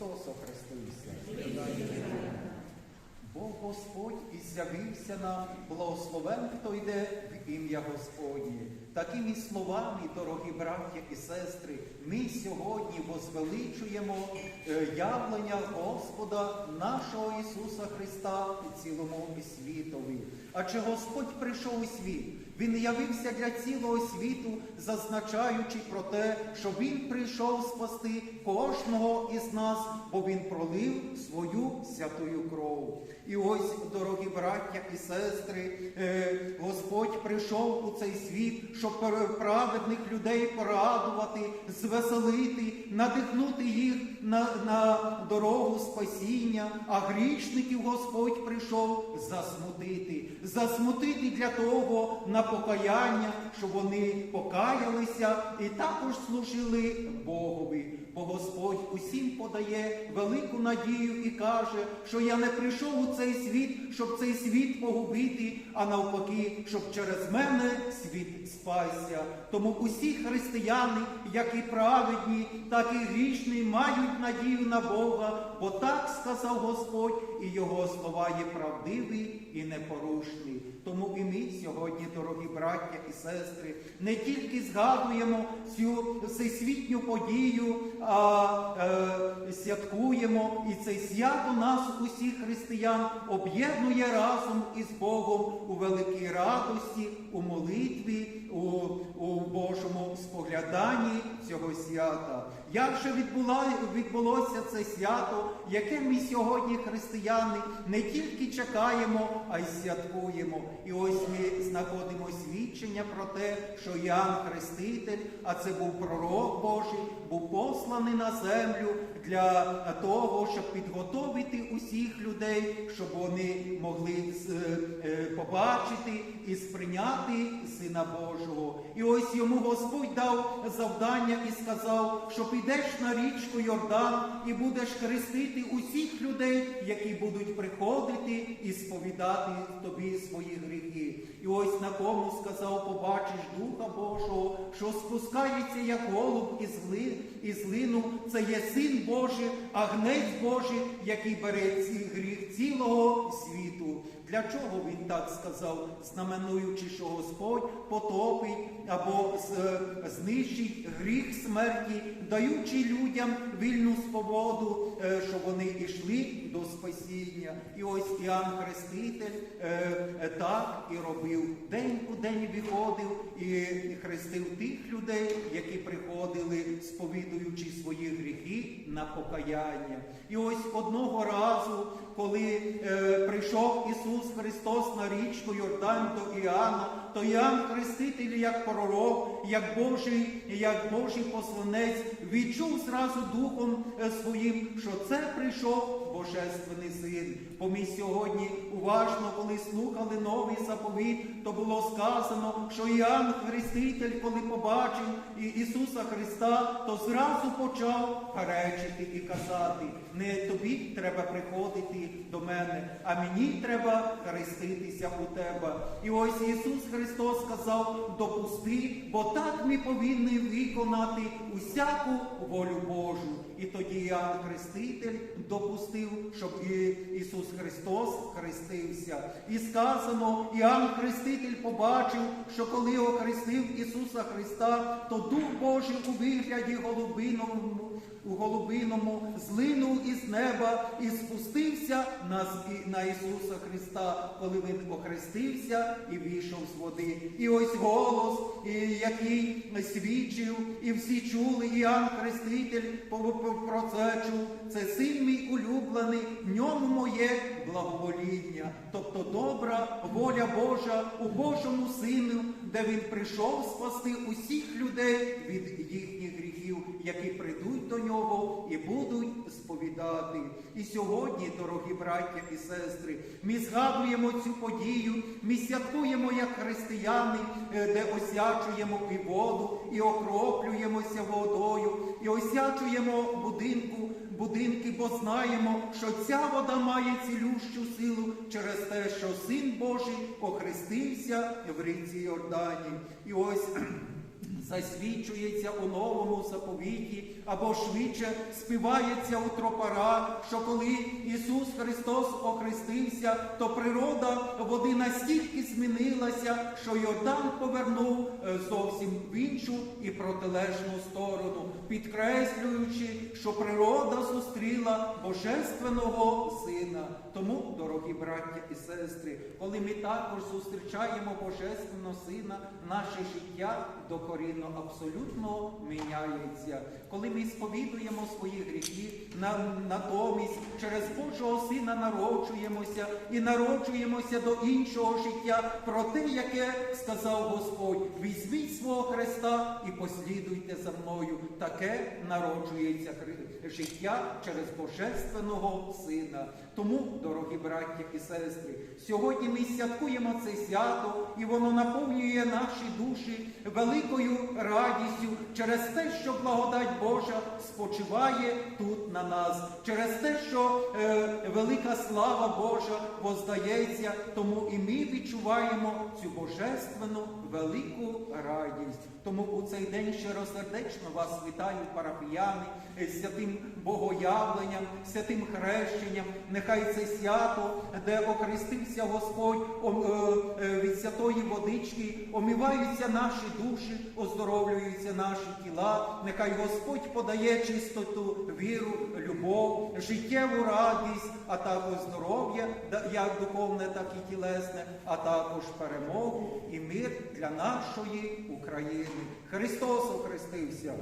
Христос охрестився. Бог Господь і з'явився нам, благословен, хто йде в ім'я Господнє. Такими словами, дорогі браття і сестри, ми сьогодні возвеличуємо е, явлення Господа нашого Ісуса Христа і цілому світові. Адже Господь прийшов у світ. Він явився для цілого світу, зазначаючи про те, що Він прийшов спасти кожного із нас, бо Він пролив свою святую кров. І ось, дорогі браття і сестри, е, Господь прийшов у цей світ, щоб праведних людей порадувати, звеселити, надихнути їх на, на дорогу спасіння, а грішників Господь прийшов засмутити, засмутити для того на покаяння, щоб вони покаялися і також служили Богові. Бо Господь усім подає велику надію і каже, що я не прийшов у цей світ, щоб цей світ погубити, а навпаки, щоб через мене світ спасся. Тому усі християни, як і праведні, так і грішні, мають надію на Бога, бо так сказав Господь, і його слова є правдиві і непорушні. Тому і ми сьогодні, дорогі браття і сестри, не тільки згадуємо цю всесвітню подію, святкуємо, і це свято нас, усіх християн, об'єднує разом із Богом у великій радості, у молитві, у, у Божому спогляданні цього свята. Як же відбулося це свято, яке ми сьогодні, християни, не тільки чекаємо, а й святкуємо. І ось ми знаходимо свідчення про те, що Ян Хреститель, а це був пророк Божий, був посланий на землю для того, щоб підготовити усіх людей, щоб вони могли е, побачити і сприйняти Сина Божого. І ось йому Господь дав завдання і сказав, що підеш на річку Йордан і будеш хрестити усіх людей, які будуть приходити і сповідати тобі свої гріхи. І ось на кому сказав, побачиш Духа Божого, що спускається як голуб із глину. Це є син Божий, агнець Божий, який бере гріх цілого світу. Для чого він так сказав, знаменуючи, що Господь потопить або е, знищить гріх смерті, даючи людям вільну свободу, е, щоб вони йшли до спасіння. І ось Іоанн Хреститель е, так і робив. День у день виходив і хрестив тих людей, які приходили, сповідуючи свої гріхи на покаяння. І ось одного разу, коли прийшов Ісус Христос на річку Йордан до Іоанна, то Іоанн Хреститель, як пророк, як Божий, як Божий посланець, відчув зразу духом е, своїм, що це прийшов Божественний син. Бо ми сьогодні уважно, коли слухали новий заповіт, то було сказано, що Іоанн Хреститель, коли побачив Ісуса Христа, то зразу почав перечити і казати: не тобі треба приходити до мене, а мені треба хреститися у тебе. І ось Ісус Христос сказав: допусти, бо так ми повинні виконати усяку волю Божу. І тоді Іоанн Хреститель допустив, Христос хрестився. І сказано, Іоанн Хреститель побачив, що коли охрестив Ісуса Христа, то Дух Божий у вигляді голубиному, у голубиному злинув із неба і спустився на, Ісуса Христа, коли він охрестився і вийшов з води. І ось голос, який свідчив, і всі чули, Іоанн Хреститель про це чув. Це син мій улюблений, в ньому моє благовоління, тобто добра воля Божа у Божому Сину, де він прийшов спасти усіх людей від їхніх гріхів, які прийдуть до нього і будуть сповідати. І сьогодні, дорогі браття і сестри, ми згадуємо цю подію, ми святкуємо як християни, е, де осячуємо і воду, і окроплюємося водою, і осячуємо будинку, будинки, бо знаємо, що ця вода має цілющу силу через те, що Син Божий охрестився в ріці Йордані. І ось засвідчується у новому заповіті, або швидше співається у тропара, що коли Ісус Христос охрестився, то природа води настільки змінилася, що Йордан повернув е, зовсім в іншу і протилежну сторону, підкреслюючи, що природа зустріла божественного сина. Тому, дорогі браття і сестри, коли ми також зустрічаємо божественного сина, наше життя докорінно абсолютно міняється. Коли ми сповідуємо свої гріхи, натомість через Божого Сина народжуємося і народжуємося до іншого життя, про те, яке сказав Господь: візьміть свого Христа і послідуйте за мною. Таке народжується життя через Божественного Сина. Тому, дорогі браття і сестри, сьогодні ми святкуємо це свято, і воно наповнює наші душі великою радістю через те, що благодать Божа спочиває тут на нас, через те, що е, велика слава Божа воздається, тому і ми відчуваємо цю божественну велику радість. Тому у цей день щиросердечно вас вітаю, парафіяни, е, святим богоявленням, святим хрещенням. Нехай це свято, де охрестився Господь е, е, від святої водички, омиваються наші душі, оздоровлюються наші тіла. Нехай Господь подає чистоту, віру, любов, життєву радість, а також здоров'я, як духовне, так і тілесне, а також перемогу і мир для нашої України. Христос охрестився.